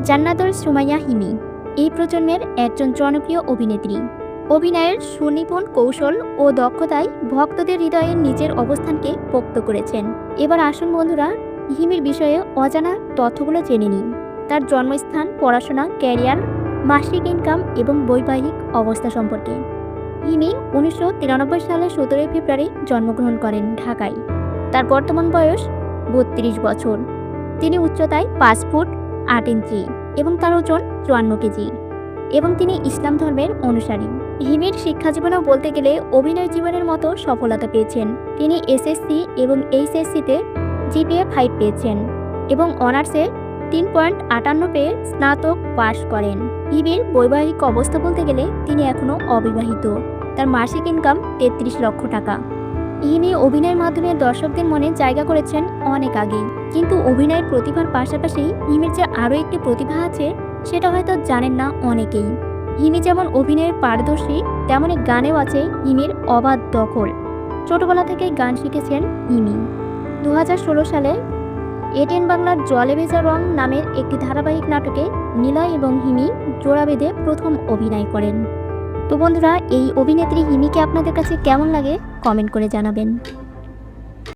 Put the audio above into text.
জান্নাতুল সুমাইয়া হিমি। এই প্রজন্মের একজন জনপ্রিয় অভিনেত্রী। অভিনয়ের সুনিপুণ কৌশল ও দক্ষতায় ভক্তদের হৃদয়ে নিজের অবস্থানকে পোক্ত করেছেন। এবার আসুন বন্ধুরা, হিমির বিষয়ে অজানা তথ্যগুলো জেনে নিন তার জন্মস্থান, পড়াশোনা, ক্যারিয়ার, মাসিক ইনকাম এবং বৈবাহিক অবস্থা সম্পর্কে। হিমি উনিশশো তিরানব্বই সালে সতেরোই ফেব্রুয়ারি জন্মগ্রহণ করেন ঢাকায়। তার বর্তমান বয়স বত্রিশ বছর। তিনি উচ্চতায় পাঁচ ফুট আট ইঞ্চি এবং তার ওজন চুয়ান্ন কেজি এবং তিনি ইসলাম ধর্মের অনুসারী। হিমির শিক্ষা জীবনেও বলতে গেলে অভিনয় জীবনের মতো সফলতা পেয়েছেন। তিনি এসএসসি এবং এইচএসসিতে জিপিএ ফাইভ পেয়েছেন এবং অনার্সে তিন পয়েন্ট আটান্ন পেয়ে স্নাতক পাশ করেন। হিমির বৈবাহিক অবস্থা বলতে গেলে তিনি এখনও অবিবাহিত। তার মাসিক ইনকাম তেত্রিশ লক্ষ টাকা। হিমি অভিনয়ের মাধ্যমে দর্শকদের মনে জায়গা করেছেন অনেক আগেই। কিন্তু অভিনয়ের প্রতিভার পাশাপাশি হিমির যে আরও একটি প্রতিভা আছে, সেটা হয়তো জানেন না অনেকেই। হিমি যেমন অভিনয়ের পারদর্শী তেমনই গানেও আছে হিমির অবাধ দখল। ছোটবেলা থেকেই গান শিখেছেন হিমি দু হাজার ষোলো সালে এটেন বাংলার জলে ভেজা রং নামের একটি ধারাবাহিক নাটকে নীলা এবং হিমি জোড়া বেঁধে প্রথম অভিনয় করেন। তো বন্ধুরা এই অভিনেত্রী হিমিকে আপনাদের কাছে কেমন লাগে? কমেন্ট করে জানাবেন।